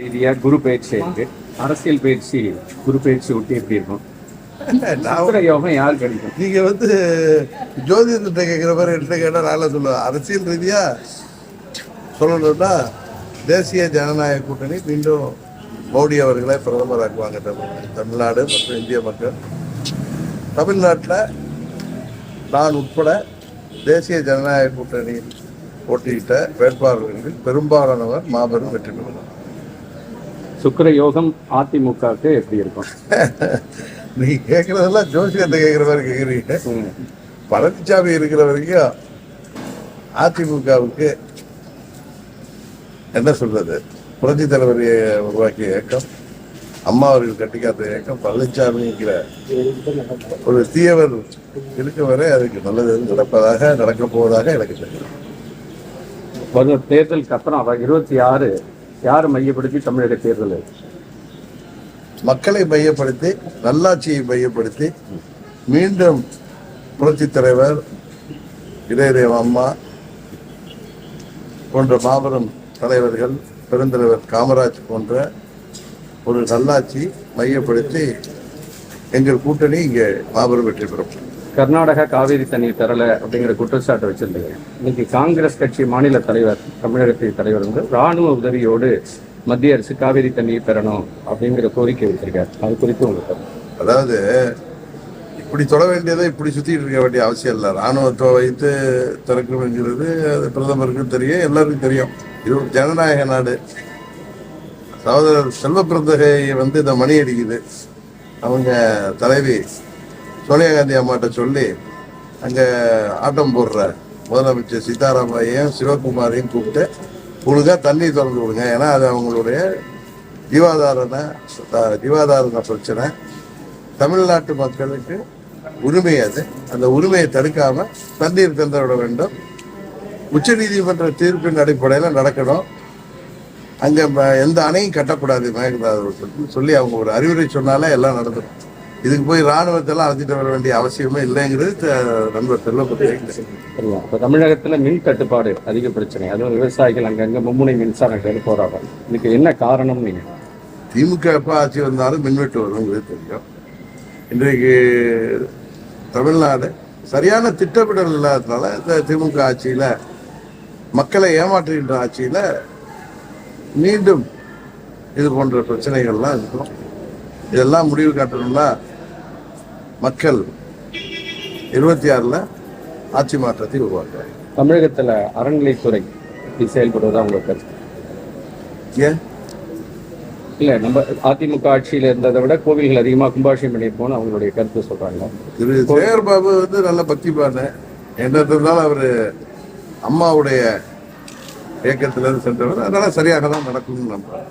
ரீதியா குரு பயிற்சி இருக்கு அரசியல் பயிற்சி குரு பயிற்சி ஒட்டி எப்படி இருக்கும்? யோகம் யார் கிடைக்கும் நீங்க வந்து ஜோதிடத்தை கேட்குற மாதிரி என்ன கேட்டால் நான் சொல்லுவேன். அரசியல் ரீதியா சொல்லணும்னா தேசிய ஜனநாயக கூட்டணி மீண்டும் மோடி அவர்களை பிரதமராக்குவாங்க தமிழ் தமிழ்நாடு மற்றும் இந்திய மக்கள். தமிழ்நாட்டில் நான் உட்பட தேசிய ஜனநாயக கூட்டணியில் போட்டியிட்ட வேட்பாளர்களில் பெரும்பாலானவர் மாபெரும் வெற்றி பெறுவார். சுக்கிர யோகம் அதிமுகவுக்கு எப்படி இருக்கும்? நீங்க கேட்குறதெல்லாம் ஜோசியத்தை கேட்குற மாதிரி கேட்குறீங்க ம். பழனிசாமி இருக்கிற வரைக்கும் அதிமுகவுக்கு என்ன சொல்றது? புரட்சி தலைவரை உருவாக்கிய இயக்கம் அம்மா அவர்கள் கட்டிக்காத்த இயக்கம் பழனிசாமிங்கிற ஒரு தீயவர் இருக்க வரை அதுக்கு நல்லது நடப்பதாக நடக்கப் போவதாக எனக்கு தெரியும். வரும் தேர்தலுக்கு அப்புறம் இருபத்தி ஆறு யார் மையப்படுத்தி தமிழக தேர்தல்? மக்களை மையப்படுத்தி நல்லாட்சியை மையப்படுத்தி மீண்டும் புரட்சி தலைவர் இளையதேவ அம்மா போன்ற மாபெரும் தலைவர்கள் பெருந்தலைவர் காமராஜ் போன்ற ஒரு நல்லாட்சி மையப்படுத்தி எங்கள் கூட்டணி இங்கே மாபெரும் வெற்றி பெறும். கர்நாடகா காவேரி தண்ணீர் தரல அப்படிங்கிற குற்றச்சாட்டு வச்சிருந்தீங்க. இன்னைக்கு காங்கிரஸ் கட்சி மாநில தலைவர் தமிழகத்தின் தலைவர் வந்து ராணுவ உதவியோடு மத்திய அரசு காவேரி தண்ணீர் பெறணும் அப்படிங்கிற கோரிக்கை வச்சிருக்காரு. அது குறித்து உங்களுக்கு அதாவது இப்படி தொட வேண்டியதை இப்படி சுத்திட்டு இருக்க வேண்டிய அவசியம் இல்லை. ராணுவத்தை வைத்து திறக்கணுங்கிறது அது பிரதமருக்கும் தெரியும் எல்லாருக்கும் தெரியும். இது ஒரு ஜனநாயக நாடு. சகோதரர் செல்வ பிறந்தகை வந்து இந்த மணி அடிக்குது. அவங்க தலைவி சோனியா காந்தி அம்மாட்ட சொல்லி அங்கே ஆட்டம் போடுற முதலமைச்சர் சீதாராமையும் சிவகுமாரையும் கூப்பிட்டு ஒழுங்கா தண்ணி திறந்து விடுங்க. ஏன்னா அது அவங்களுடைய ஜீவாதாரண ஜீவாதாரண பிரச்சனை. தமிழ்நாட்டு மக்களுக்கு உரிமை அது. அந்த உரிமையை தடுக்காம தண்ணீர் தந்து விட வேண்டும். உச்சநீதிமன்ற தீர்ப்பின் அடிப்படையில் நடக்கணும். அங்க ம- எந்த அணையும் கட்டக்கூடாது மேகதாது சொல்லி அவங்க ஒரு அறிவுரை சொன்னாலே எல்லாம் நடந்துடும் இதுக்கு போய் ராணுவத்தெல்லாம் அழைச்சிட்டு வர வேண்டிய அவசியமே இல்லைங்கிறது நண்பர் செல்வப்பட்டி இப்போ தமிழகத்துல மின் தட்டுப்பாடு அதிக பிரச்சனை. அதுவும் விவசாயிகள் அங்கங்க மும்முனை மின்சாரம் போறாங்க இதுக்கு என்ன காரணம் நீங்க? திமுக எப்போ ஆட்சி வந்தாலும் மின்வெட்டு வருங்கிறது தெரியும். இன்றைக்கு தமிழ்நாடு சரியான திட்டமிடல் இல்லாததுனால இந்த திமுக ஆட்சியில் மக்களை ஏமாற்றுகின்ற ஆட்சியில் மீண்டும் இது போன்ற பிரச்சனைகள்லாம் இருக்கும். இதெல்லாம் முடிவு காட்டணும்னா மக்கள் இருபத்தி ஆறில் ஆட்சி மாற்றத்தை உருவாக்குறாங்க. தமிழகத்துல அறநிலைத்துறை செயல்படுவதா உங்க கருத்து. ஏன்? இல்ல நம்ம அதிமுக ஆட்சியில இருந்ததை விட கோவில்கள் அதிகமா கும்பாபிஷேகம் பண்ணியிருப்போம்னு அவங்களுடைய கருத்து சொல்றாங்க. திரு சேகர் பாபு வந்து நல்ல பக்திபான என்ன இருந்தாலும் அவர் அம்மாவுடைய இயக்கத்திலிருந்து சென்றவர். அதனால சரியாக தான் நடக்கும்னு நம்புறேன்